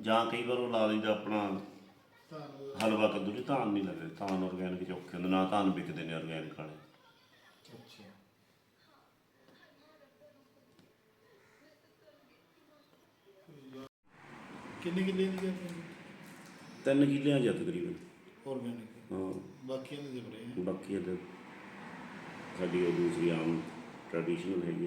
ਜਾਂ ਕਈ ਵਾਰ ਉਹ ਲਾ ਲਈਦਾ ਆਪਣਾ ਹਲਵਾ ਕੱਦੂ ਦੀ ਧਾਨ ਨਹੀਂ ਲੱਗਦੇ ਧਾਨ ਆਰਗੈਨਿਕ ਚ ਔਖੇ ਹੁੰਦੇ ਨਾ ਧਾਨ ਵਿਕਦੇ ਨੇ ਆਰਗੈਨਿਕ ਵਾਲੇ। ਅੱਛਾ। ਕਿੰਨੇ ਕਿੱਲੇ ਦੀ ਹੈ ਤਿੰਨ ਕਿੱਲਿਆਂ ਜਾਂ ਤਕਰੀਬਨ। ਆਰਗੈਨਿਕ ਹਾਂ। ਬਾਕੀਆਂ ਦੇ ਬਾਕੀ ਇਹਦੇ ਸਾਡੀ ਉਹ ਦੂਸਰੀ ਆਮ ਟ੍ਰੈਡੀਸ਼ਨਲ ਹੈਗੀ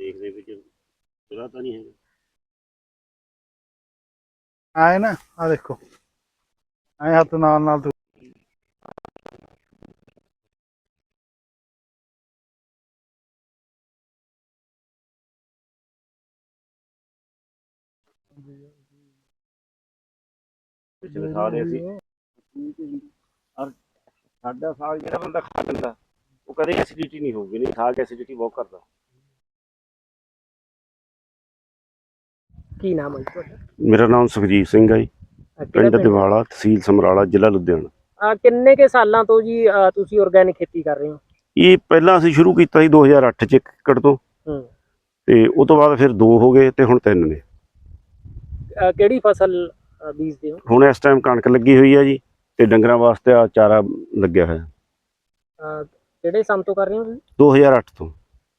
ਦੇਖਦੇ ਵਿੱਚ ਪੂਰਾ ਤਾਂ ਨਹੀਂ ਹੈਗਾ। ਆਏ ਨਾ ਆ ਦੇਖੋ। ਆਏ ਹੱਥ ਨਾਲ ਨਾਲ ਤੂੰ। ਔਰ ਸਾਡਾ ਸਾਲ ਜਿਹੜਾ ਬੰਦਾ ਖਾ ਲੈਂਦਾ ਉਹ ਕਦੇ ਐਸਿਡਿਟੀ ਨਹੀਂ ਹੋਊਗੀ ਨਹੀਂ ਖਾ ਕੇ ਐਸਿਡਿਟੀ ਬਹੁਤ ਕਰਦਾ। ਕੀ ਨਾਮ ਹੈ ਜੀ ਤੁਹਾਡਾ? ਮੇਰਾ ਨਾਮ ਸੁਖਜੀਤ ਸਿੰਘ ਹੈ ਜੀ। ਅਹ ਕਿਹੜਾ ਪਿੰਡ ਪਿੰਡ? ਦਿਵਾਲਾ ਤਹਿਸੀਲ ਸਮਰਾਲਾ ਜ਼ਿਲ੍ਹਾ ਲੁਧਿਆਣਾ। ਅਹ ਕਿੰਨੇ ਕੇ ਸਾਲਾਂ ਤੋਂ ਜੀ ਅਹ ਤੁਸੀਂ ਆਰਗੈਨਿਕ ਖੇਤੀ ਕਰ ਰਹੇ ਹੋ? ਇਹ ਪਹਿਲਾਂ ਅਸੀਂ ਸ਼ੁਰੂ ਕੀਤਾ ਸੀ 2008 ਚ ਇੱਕ ਏਕੜ ਤੋਂ। ਹੂੰ। ਤੇ ਉਹ ਤੋਂ ਬਾਅਦ ਫਿਰ ਦੋ ਹੋ ਗਏ ਤੇ ਹੁਣ ਤਿੰਨ ਨੇ। ਅਹ ਕਿਹੜੀ ਫਸਲ ਅਹ ਬੀਜਦੇ ਹੋ? ਹੁਣ ਇਸ ਟਾਈਮ ਕਣਕ ਲੱਗੀ ਹੋਈ ਹੈ ਜੀ ਤੇ ਡੰਗਰਾਂ ਵਾਸਤੇ ਆ ਚਾਰਾ ਲੱਗਿਆ ਹੋਇਆ। ਅਹ ਕਿਹੜੇ ਸੰਨ ਤੋਂ ਕਰ ਰਹੇ ਹੋ ਤੁਸੀਂ? 2008 ਤੋਂ।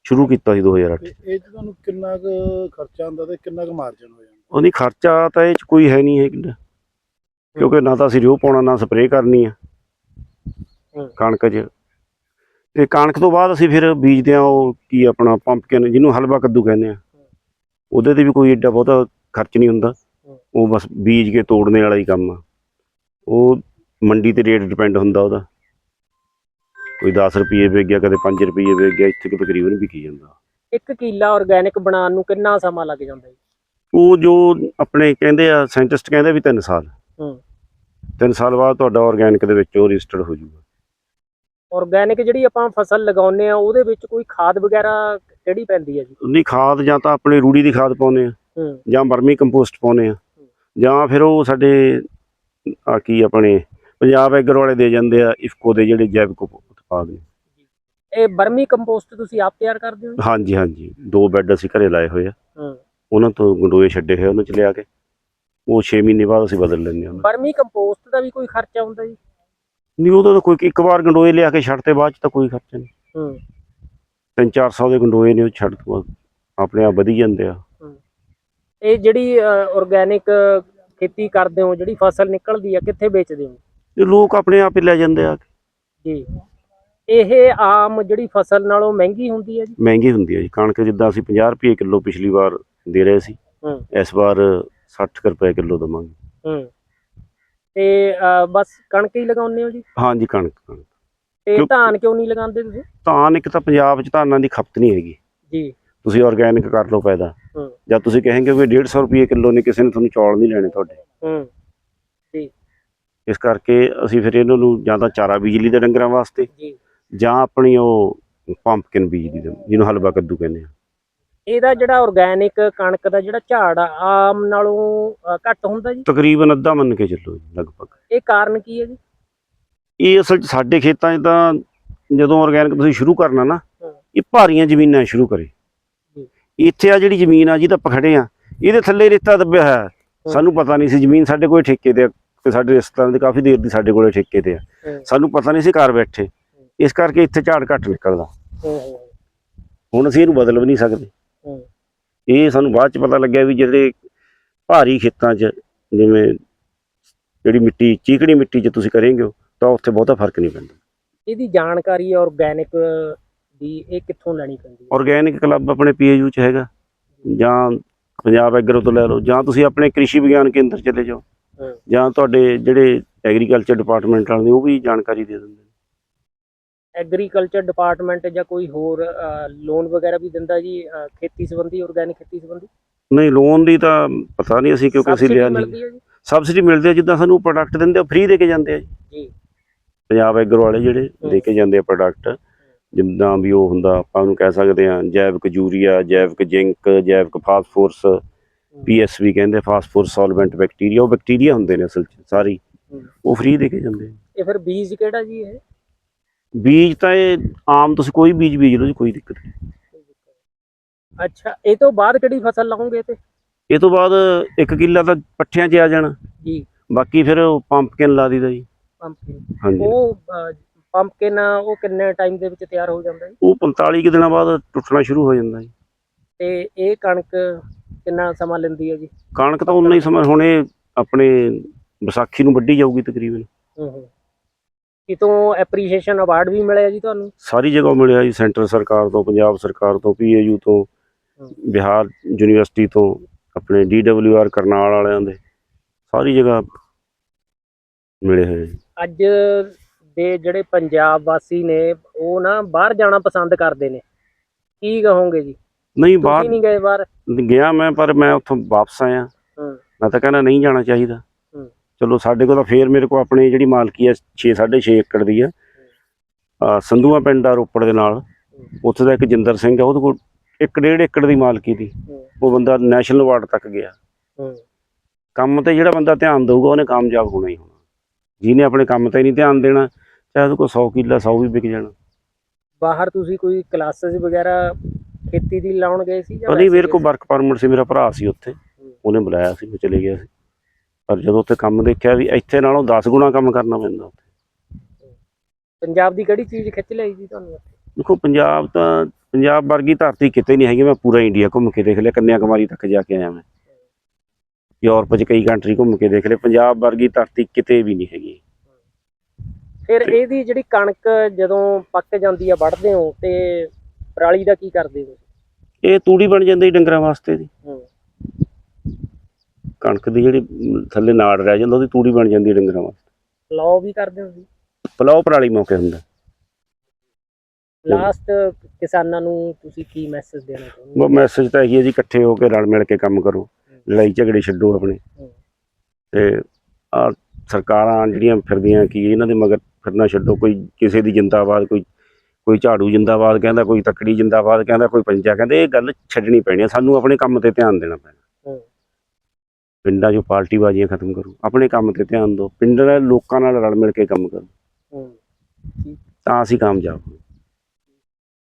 ਸ਼ੁਰੂ ਕੀਤਾ ਸੀ 2008 ਇਹ ਇਹ 'ਚ ਤੁਹਾਨੂੰ ਕਿੰਨਾ ਕੁ ਖਰਚਾ ਆਉਂਦਾ ਤੇ ਕਿੰਨਾ ਕੁ ਮਾਰਜਨ ਹੋ ਜਾਂਦਾ? ਉਹਦੀ ਖਰਚਾ ਤਾਂ ਇਹ ਚ ਕੋਈ ਹੈ ਨਹੀਂ ਹੈ ਕਿਉਂਕਿ ਨਾ ਤਾਂ ਅਸੀਂ ਰਿਓ ਪਾਉਣਾ ਨਾ ਸਪਰੇਅ ਕਰਨੀ ਆ। ਕਣਕ 'ਚ। ਤੇ ਕਣਕ ਤੋਂ ਬਾਅਦ ਅਸੀਂ ਫਿਰ ਬੀਜਦੇ ਆ ਉਹ ਕੀ ਆਪਣਾ ਪੰਪਕਿਨ ਜਿਹਨੂੰ ਹਲਵਾ ਕੱਦੂ ਕਹਿੰਦੇ ਆ। ਉਹਦੇ ਤੇ ਵੀ ਕੋਈ ਏਡਾ ਬਹੁਤਾ ਖਰਚ ਨਹੀਂ ਹੁੰਦਾ। ਉਹ ਬਸ ਬੀਜ ਕੇ ਤੋੜਨੇ ਵਾਲਾ ਹੀ ਕੰਮ ਆ। ਉਹ ਮੰਡੀ ਤੇ ਰੇਟ ਡਿਪੈਂਡ ਹੁੰਦਾ ਉਹਦਾ। ਕੋਈ 10 ਰੁਪਏ ਵੇਚ ਗਿਆ ਕਦੇ 5 ਰੁਪਏ ਵੇਚ ਗਿਆ ਇੱਥੇ ਕਿ ਤਕਰੀਬਨ ਵਿਕੀ ਜਾਂਦਾ। ਇੱਕ ਕਿੱਲਾ ਆਰਗੈਨਿਕ ਬਣਾਉਣ ਨੂੰ ਕਿੰਨਾ ਸਮਾਂ ਲੱਗ ਜਾਂਦਾ ਜੀ? ਉਹ ਜੋ ਆਪਣੇ ਕਹਿੰਦੇ ਆ ਸਾਇੰਟਿਸਟ ਕਹਿੰਦੇ ਵੀ 3 ਸਾਲ। ਹੂੰ। 3 ਸਾਲ ਬਾਅਦ ਤੁਹਾਡਾ ਆਰਗੈਨਿਕ ਦੇ ਵਿੱਚ ਉਹ ਰਜਿਸਟਰਡ ਹੋ ਜਾਊਗਾ। ਆਰਗੈਨਿਕ ਜਿਹੜੀ ਆਪਾਂ ਫਸਲ ਲਗਾਉਂਦੇ ਆ ਉਹਦੇ ਵਿੱਚ ਕੋਈ ਖਾਦ ਵਗੈਰਾ ਕਿਹੜੀ ਪੈਂਦੀ ਹੈ ਜੀ? ਉਹਦੀ ਖਾਦ ਜਾਂ ਤਾਂ ਆਪਣੇ ਰੂੜੀ ਦੀ ਖਾਦ ਪਾਉਨੇ ਆ ਜਾਂ ਵਰਮੀ ਕੰਪੋਸਟ ਪਾਉਨੇ ਆ ਜਾਂ ਫਿਰ ਉਹ ਸਾਡੇ ਆ ਕੀ ਆਪਣੇ ਪੰਜਾਬ ਐਗਰ ਵਾਲੇ ਦੇ ਜਾਂਦੇ ਆ ਇਫਕੋ ਦੇ ਜਿਹੜੇ ਜੈਵਿਕ ਉਤਪਾਦ ਨੇ ਇਹ ਬਰਮੀ ਕੰਪੋਸਟ ਤੁਸੀਂ ਆਪ ਤਿਆਰ ਕਰਦੇ ਹੋ ਹਾਂਜੀ ਹਾਂਜੀ। ਦੋ ਬੈੱਡ ਅਸੀਂ ਘਰੇ ਲਾਏ ਹੋਏ ਆ। ਹੂੰ। ਉਹਨਾਂ ਤੋਂ ਗੰਡੋਏ ਛੱਡੇ ਹੋਏ ਉਹਨਾਂ ਚ ਲਿਆ ਕੇ। ਉਹ 6 ਮਹੀਨੇ ਬਾਅਦ ਅਸੀਂ ਬਦਲ ਲੈਂਦੇ ਹਾਂ। ਬਰਮੀ ਕੰਪੋਸਟ ਦਾ ਵੀ ਕੋਈ ਖਰਚਾ ਹੁੰਦਾ ਜੀ? ਨਹੀਂ ਉਹਦਾ ਤਾਂ ਕੋਈ ਇੱਕ ਵਾਰ ਗੰਡੋਏ ਲਿਆ ਕੇ ਛੱਡਤੇ ਬਾਅਦ ਚ ਤਾਂ ਕੋਈ ਖਰਚਾ ਨਹੀਂ। ਹੂੰ। 3-400 ਦੇ ਗੰਡੋਏ ਨੇ ਉਹ ਛੱਡ ਤੋਂ ਬਾਅਦ ਆਪਣੇ ਆਪ ਵਧੀ ਜਾਂਦੇ ਆ। ਇਹ ਜਿਹੜੀ ਆਰਗੈਨਿਕ ਖੇਤੀ ਕਰਦੇ ਹੋ ਜਿਹੜੀ ਫਸਲ ਨਿਕਲਦੀ ਆ ਕਿੱਥੇ ਵੇਚਦੇ ਹੋ? ਤੇ ਲੋਕ ਆਪਣੇ ਆਪ ਹੀ ਲੈ ਜਾਂਦੇ ਆ। ਜੀ। ਇਹ ਆਮ ਜਿਹੜੀ ਫਸਲ ਨਾਲੋਂ ਮਹਿੰਗੀ ਹੁੰਦੀ ਹੈ ਜੀ? ਮਹਿੰਗੀ ਹੁੰਦੀ ਹੈ ਜੀ। ਕਣਕ ਜਿੱਦਾਂ ਅਸੀਂ 50 ਰੁਪਏ ਕਿਲੋ ਪਿਛਲੀ ਵਾਰ ਦੇ ਰਹੇ ਸੀ ਹੂੰ। ਇਸ ਵਾਰ 60 ਕੁ ਰੁਪਏ ਕਿਲੋ ਦਵਾਂਗੇ। ਹੂੰ। ਤੇ ਅਹ, ਬਸ ਕਣਕ ਹੀ ਲਗਾਉਂਦੇ ਹੋ ਜੀ? ਹਾਂਜੀ ਕਣਕ ਕਣਕ। ਤੇ ਕਿਉਂ- ਧਾਨ ਕਿਉਂ ਨਹੀਂ ਲਗਾਉਂਦੇ ਤੁਸੀਂ? ਧਾਨ ਇੱਕ ਤਾਂ ਪੰਜਾਬ 'ਚ ਧਾਨਾਂ ਦੀ ਖਪਤ ਨਹੀਂ ਹੈਗੀ। ਜੀ। ਤੁਸੀਂ ਆਰਗੈਨਿਕ ਕਰ ਲਓ ਪੈਦਾ ਹੂੰ। ਜਾਂ ਤੁਸੀਂ ਕਹੇਂਗੇ ਵੀ 150 ਰੁਪਏ ਕਿਲੋ ਨੇ ਕਿਸੇ ਨੇ ਤੁਹਾਨੂੰ ਚੌਲ ਨਹੀਂ ਲੈਣੇ ਤੁਹਾਡੇ। ਹੂੰ। ਇਸ ਕਰਕੇ ਅਸੀਂ ਫਿਰ ਇਹਨਾਂ ਨੂੰ ਜਾਂ ਤਾਂ ਚਾਰਾ ਬਿਜਲੀ ਦੇ ਡੰਗਰਾਂ ਵਾਸਤੇ ਜੀ। ਜਾਂ ਆਪਣੀ ਉਹ ਪੰਪਕਿਨ ਬੀਜ ਦੀ ਜਿਹਨੂੰ ਹਲਵਾ ਕੱਦੂ ਕਹਿੰਦੇ ਆ। ਇਹਦਾ ਜਿਹੜਾ ਆਰਗੈਨਿਕ ਕਣਕ ਦਾ ਜਿਹੜਾ ਝਾੜ ਆ ਆਮ ਨਾਲੋਂ ਘੱਟ ਹੁੰਦਾ ਜੀ? ਤਕਰੀਬਨ ਅੱਧਾ ਮੰਨ ਕੇ ਚੱਲੋ ਜੀ ਲਗਭਗ। ਇਹ ਕਾਰਨ ਕੀ ਹੈ ਜੀ? ਇਹ ਅਸਲ 'ਚ ਸਾਡੇ ਖੇਤਾਂ 'ਚ ਤਾਂ ਜਦੋਂ ਆਰਗੈਨਿਕ ਤੁਸੀਂ ਸ਼ੁਰੂ ਕਰਨਾ ਨਾ। ਇਹ ਭਾਰੀਆਂ ਜ਼ਮੀਨਾਂ ਸ਼ੁਰੂ ਕਰੇ। ਇੱਥੇ ਆ ਜਿਹੜੀ ਜ਼ਮੀਨ ਆ ਜਿਹਦਾ ਆਪਾਂ ਖੜੇ ਆ ਇਹਦੇ ਥੱਲੇ ਰੇਤਾ ਦੱਬਿਆ ਹੋਇਆ। ਹੈ। ਸਾਨੂੰ ਪਤਾ ਨਹੀਂ ਸੀ ਜ਼ਮੀਨ ਸਾਡੇ ਕੋਲ ਠੇਕੇ ਤੇ ਸਾਡੇ ਰਿਸ਼ਤੇਦਾਰਾਂ ਦੀ ਕਾਫੀ ਦੇਰ ਦੀ ਸਾਡੇ ਕੋਲੇ ਠੇਕੇ ਤੇ ਆ। ਸਾਨੂੰ ਪਤਾ ਨਹੀਂ ਸੀ ਘਰ ਬੈਠੇ। ਇਸ ਕਰਕੇ ਇੱਥੇ ਝਾੜ ਘੱਟ ਨਿਕਲਦਾ। ਹੁਣ ਅਸੀਂ ਇਹਨੂੰ ਬਦਲ ਵੀ ਨਹੀਂ ਸਕਦੇ। ਇਹ ਸਾਨੂੰ ਬਾਅਦ ਚ ਪਤਾ ਲੱਗਿਆ ਵੀ ਜਿਹੜੇ ਭਾਰੀ ਖੇਤਾਂ 'ਚ ਜਿਵੇਂ ਜਿਹੜੀ ਮਿੱਟੀ ਚੀਕਣੀ ਮਿੱਟੀ 'ਚ ਤੁਸੀਂ ਕਰੇਂਗੇ ਤਾਂ ਉੱਥੇ ਬਹੁਤਾ ਫ਼ਰਕ ਨਹੀਂ ਪੈਂਦਾ। ਇਹਦੀ ਜਾਣਕਾਰੀ ਆਰਗੈਨਿਕ ਵੀ ਇਹ ਕਿੱਥੋਂ ਲੈਣੀ ਪੈਂਦੀ ਹੈ? ਆਰਗੈਨਿਕ ਕਲੱਬ ਆਪਣੇ ਪੀਏਯੂ ਚ ਹੈਗਾ। ਜਾਂ ਪੰਜਾਬ ਐਗਰੋ ਤੋਂ ਲੈ ਲਓ ਜਾਂ ਤੁਸੀਂ ਆਪਣੇ ਕ੍ਰਿਸ਼ੀ ਵਿਗਿਆਨ ਕੇਂਦਰ ਚਲੇ ਜਾਓ। ਜਾਂ ਤੁਹਾਡੇ ਜਿਹੜੇ ਐਗਰੀਕਲਚਰ ਡਿਪਾਰਟਮੈਂਟ ਵਾਲੇ ਨੇ ਉਹ ਵੀ ਜਾਣਕਾਰੀ ਦੇ ਦਿੰਦੇ ਨੇ। ਐਗਰੀਕਲਚਰ ਡਿਪਾਰਟਮੈਂਟ ਜਾਂ ਕੋਈ ਹੋਰ ਲੋਨ ਵਗੈਰਾ ਵੀ ਦਿੰਦਾ ਜੀ ਖੇਤੀ ਸੰਬੰਧੀ ਆਰਗੈਨਿਕ ਖੇਤੀ ਸੰਬੰਧੀ? ਨਹੀਂ ਲੋਨ ਦੀ ਤਾਂ ਪਤਾ ਨਹੀਂ ਅਸੀਂ ਕਿਉਂਕਿ ਅਸੀਂ ਲਿਆ ਨਹੀਂ। ਹੈ ਸਬਸਿਡੀ ਮਿਲਦੀ ਆ ਜਿੱਦਾਂ ਸਾਨੂੰ ਪ੍ਰੋਡਕਟ ਦਿੰਦੇ ਆ ਫ੍ਰੀ ਦੇ ਕੇ ਜਾਂਦੇ ਆ ਜੀ। ਪੰਜਾਬ ਐਗਰੋ ਵਾਲੇ ਜਿਹੜੇ ਦੇ ਕੇ ਜਾਂਦੇ ਆ ਪ੍ਰੋਡਕਟ ਜਿੱਦਾਂ ਵੀ ਉਹ ਹੁੰਦਾ ਆਪਾਂ ਉਹਨੂੰ ਕਹਿ ਸਕਦੇ ਆ ਜੈਵਿਕ ਯੂਰੀਆ ਜੈਵਿਕ ਜ਼ਿੰਕ ਜੈਵਿਕ ਫਾਸਫੋਰਸ ਪੀਐਸਵੀ ਕਹਿੰਦੇ ਫਾਸਫੋਰਸ ਸੋਲਵੈਂਟ ਬੈਕਟੀਰੀਆ ਉਹ ਬੈਕਟੀਰੀਆ ਹੁੰਦੇ ਨੇ ਅਸਲ 'ਚ ਸਾਰੀ। ਉਹ ਫ੍ਰੀ ਦੇ ਕੇ ਜਾਂਦੇ ਆ ਇਹ ਫਿਰ ਬੀਜ ਕਿਹੜਾ ਜੀ ਇਹ? ਬੀਜ ਤਾਂ ਇਹ ਆਮ ਤੁਸੀਂ ਕੋਈ ਬੀਜ ਬੀਜ ਲਓ ਜੀ ਕੋਈ ਦਿੱਕਤ ਨਹੀਂ। ਅੱਛਾ ਇਹ ਤੋਂ ਬਾਅਦ ਕਿਹੜੀ ਫਸਲ ਲਾਉਂਗੇ ਤੇ? ਇਹ ਤੋਂ ਬਾਅਦ ਇੱਕ ਕਿੱਲਾ ਤਾਂ ਪੱਠਿਆਂ 'ਚ ਆ ਜਾਣਾ। ਜੀ। ਬਾਕੀ ਫਿਰ ਉਹ ਪੰਪਕਿਨ ਲਾ ਦੀਦਾ ਜੀ। ਪੰਪਕਿਨ। ਉਹ ਪੰਪਕਿਨ ਉਹ ਕਿੰਨੇ ਟਾਈਮ ਦੇ ਵਿੱਚ ਤਿਆਰ ਹੋ ਜਾਂਦਾ ਜੀ? ਉਹ 45 ਕੁ ਦਿਨਾਂ ਬਾਅਦ ਟੁੱਟਣਾ ਸ਼ੁਰੂ ਹੋ ਜਾਂਦਾ ਜੀ। ਤੇ ਇਹ ਕਣਕ ਕਿੰਨਾ ਸਮਾਂ ਲੈਂਦੀ ਹੈ ਜੀ? ਕਣਕ ਤਾਂ ਉਨਾ ਹੀ ਸਮਾਂ ਹੁਣੇ ਆਪਣੇ ਵਿਸਾਖੀ ਨੂੰ ਵੱਢੀ ਜਾਊਗੀ ਤਕਰੀਬਨ। ਹੂੰ ਹੂੰ। ਕਿਤੋਂ ਐਪਰੀਸ਼ੀਏਸ਼ਨ ਅਵਾਰਡ ਵੀ ਮਿਲਿਆ ਜੀ ਤੁਹਾਨੂੰ? ਸਾਰੀ ਜਗ੍ਹਾ ਮਿਲਿਆ ਜੀ ਸੈਂਟਰ ਸਰਕਾਰ ਤੋਂ ਪੰਜਾਬ ਸਰਕਾਰ ਤੋਂ ਪੀਏਯੂ ਤੋਂ ਬਿਹਾਰ ਯੂਨੀਵਰਸਿਟੀ ਤੋਂ ਆਪਣੇ ਡੀਡਬਲਯੂਆਰ ਕਰਨਾਲ ਵਾਲਿਆਂ ਦੇ ਸਾਰੀ ਜਗ੍ਹਾ ਮਿਲੇ ਹੋਏ ਅੱਜ ਦੇ ਜਿਹੜੇ ਪੰਜਾਬ ਵਾਸੀ ਨੇ ਉਹ ਨਾ ਬਾਹਰ ਜਾਣਾ ਪਸੰਦ ਕਰਦੇ ਨੇ। ਕੀ ਕਹੋਗੇ ਜੀ? ਨਹੀਂ ਬਾਹਰ ਨਹੀਂ ਗਏ ਬਾਹਰ? ਗਿਆ ਮੈਂ ਪਰ ਮੈਂ ਉੱਥੋਂ ਵਾਪਸ ਆਇਆ। ਮੈਂ ਤਾਂ ਕਹਿੰਦਾ ਨਹੀਂ ਜਾਣਾ ਚਾਹੀਦਾ। ਚਲੋ ਸਾਡੇ ਕੋਲ ਤਾਂ ਫੇਰ ਮੇਰੇ ਕੋਲ ਆਪਣੀ ਜਿਹੜੀ ਮਾਲਕੀ ਹੈ 6 6.5 ਏਕੜ ਦੀ ਆ ਅਹ ਸੰਧੂਆ ਪਿੰਡ ਆ ਰੋਪੜ ਦੇ ਨਾਲ। ਉੱਥੇ ਦਾ ਇੱਕ ਜਿੰਦਰ ਸਿੰਘ ਆ ਉਹਦੇ ਕੋਲ ਇੱਕ ਡੇਢ ਏਕੜ ਦੀ ਮਾਲਕੀ ਦੀ। ਹੂੰ ਉਹ ਬੰਦਾ ਨੈਸ਼ਨਲ ਅਵਾਰਡ ਤੱਕ ਗਿਆ। ਹੂੰ ਕੰਮ ਤੇ ਜਿਹੜਾ ਬੰਦਾ ਧਿਆਨ ਦਊਗਾ ਉਹਨੇ ਕਾਮਯਾਬ ਹੋਣਾ ਹੀ ਹੋਣਾ। ਜਿਹਨੇ ਆਪਣੇ ਕੰਮ ਤੇ ਨਹੀਂ ਧਿਆਨ ਦੇਣਾ ਚਾਹੇ ਉਹਦੇ ਕੋਲ 100 ਕਿੱਲਾ 100 ਵੀ ਵਿਕ ਜਾਣਾ। ਬਾਹਰ ਤੁਸੀਂ ਕੋਈ ਕਲਾਸਿਸ ਵਗੈਰਾ ਖੇਤੀ ਦੀ ਲਾਉਣ ਗਏ ਸੀ ਜਾਂ ਨਹੀਂ ਮੇਰੇ ਕੋਲ ਵਰਕ ਪਰਮਿਟ ਸੀ ਮੇਰਾ ਭਰਾ ਸੀ ਉੱਥੇ। ਉਹਨੇ ਬੁਲਾਇਆ ਸੀ ਮੈਂ ਚਲੇ ਗਿਆ ਸੀ। ਪਰ ਜਦੋਂ ਉੱਥੇ ਕੰਮ ਦੇਖਿਆ ਵੀ ਇੱਥੇ ਨਾਲੋਂ 10 ਗੁਣਾ ਕੰਮ ਕਰਨਾ ਪੈਂਦਾ ਉੱਥੇ। ਪੰਜਾਬ ਦੀ ਕਿਹੜੀ ਚੀਜ਼ ਖਿੱਚ ਲਈ ਜੀ ਤੁਹਾਨੂੰ? ਦੇਖੋ ਪੰਜਾਬ ਤਾਂ ਪੰਜਾਬ ਵਰਗੀ ਧਰਤੀ ਕਿਤੇ ਨਹੀਂ ਹੈਗੀ ਮੈਂ ਪੂਰਾ ਇੰਡੀਆ ਘੁੰਮ ਕੇ ਦੇਖ ਲਿਆ ਕੰਨਿਆ ਕੁਮਾਰੀ ਤੱਕ ਜਾ ਕੇ ਆਇਆ ਮੈਂ। ਯੂਰਪ 'ਚ ਕਈ ਕੰਟਰੀ ਘੁੰਮ ਕੇ ਦੇਖ ਲਿਆ ਪੰਜਾਬ ਵਰਗੀ ਧਰਤੀ ਕਿਤੇ ਵੀ ਨਹੀਂ ਹੈਗੀ। ਫਿਰ ਇਹਦੀ ਜਿਹੜੀ ਕਣਕ ਜਦੋਂ ਪੱਕ ਜਾਂਦੀ ਆ ਵੱਢਦੇ ਹੋ ਤੇ ਪਰਾਲੀ ਦਾ ਕੀ ਕਰਦੇ ਹੋ? ਇਹ ਤੂੜੀ ਬਣ ਜਾਂਦੀ ਡੰਗਰਾਂ ਵਾਸਤੇ ਦੀ ਹੂੰ। ਕਣਕ ਦੀ ਜਿਹੜੀ ਥੱਲੇ ਨਾੜ ਰਹਿ ਜਾਂਦਾ ਉਹਦੀ ਤੂੜੀ ਬਣ ਜਾਂਦੀ ਡੰਗਰਾਂ ਵਾਸਤੇ। ਲਾਓ ਵੀ ਕਰਦੇ ਹੋ ਜੀ ਪਲਾਓ ਪਰਾਲੀ ਮੌਕੇ ਹੁੰਦਾ। ਲਾਸਟ ਕਿਸਾਨਾਂ ਨੂੰ ਤੁਸੀਂ ਕੀ ਮੈਸੇਜ ਦੇਣਾ ਚਾਹੁੰਦੇ ਉਹ ਮੈਸੇਜ ਤਾਂ ਇਹੀ ਹੈ ਜੀ ਇਕੱਠੇ ਹੋ ਕੇ ਰਲ ਮਿਲ ਕੇ ਕੰਮ ਕਰੋ। ਲੜਾਈ ਝਗੜੇ ਛੱਡੋ ਆਪਣੇ। ਹੂੰ। ਤੇ ਆ ਸਰਕਾਰਾਂ ਜਿਹੜੀਆਂ ਫਿਰਦੀਆਂ ਕੀ ਇਹਨਾਂ ਦੇ ਮਗਰ ਫਿਰਨਾ ਛੱਡੋ। ਕੋਈ ਕਿਸੇ ਦੀ ਜਿੰਦਾਬਾਦ ਕੋਈ ਕੋਈ ਝਾੜੂ ਜਿੰਦਾਬਾਦ ਕਹਿੰਦਾ ਕੋਈ ਤੱਕੜੀ ਜਿੰਦਾਬਾਦ ਕਹਿੰਦਾ ਕੋਈ ਪੰਜਾ ਕਹਿੰਦੇ ਇਹ ਗੱਲ ਛੱਡਣੀ ਪੈਣੀ ਆ ਸਾਨੂੰ ਆਪਣੇ ਕੰਮ ਤੇ ਧਿਆਨ ਦੇਣਾ ਪੈਣਾ। ਹੂੰ। ਪਿੰਡਾਂ 'ਚੋਂ ਪਾਰਟੀ ਬਾਜ਼ੀਆਂ ਖਤਮ ਕਰੋ ਆਪਣੇ ਕੰਮ ਤੇ ਧਿਆਨ ਦਿਓ ਪਿੰਡ ਦੇ ਲੋਕਾਂ ਨਾਲ ਰਲ ਮਿਲ ਕੇ ਕੰਮ ਕਰੋ। ਤਾਂ ਅਸੀਂ ਕਾਮਯਾਬ ਹਾਂ।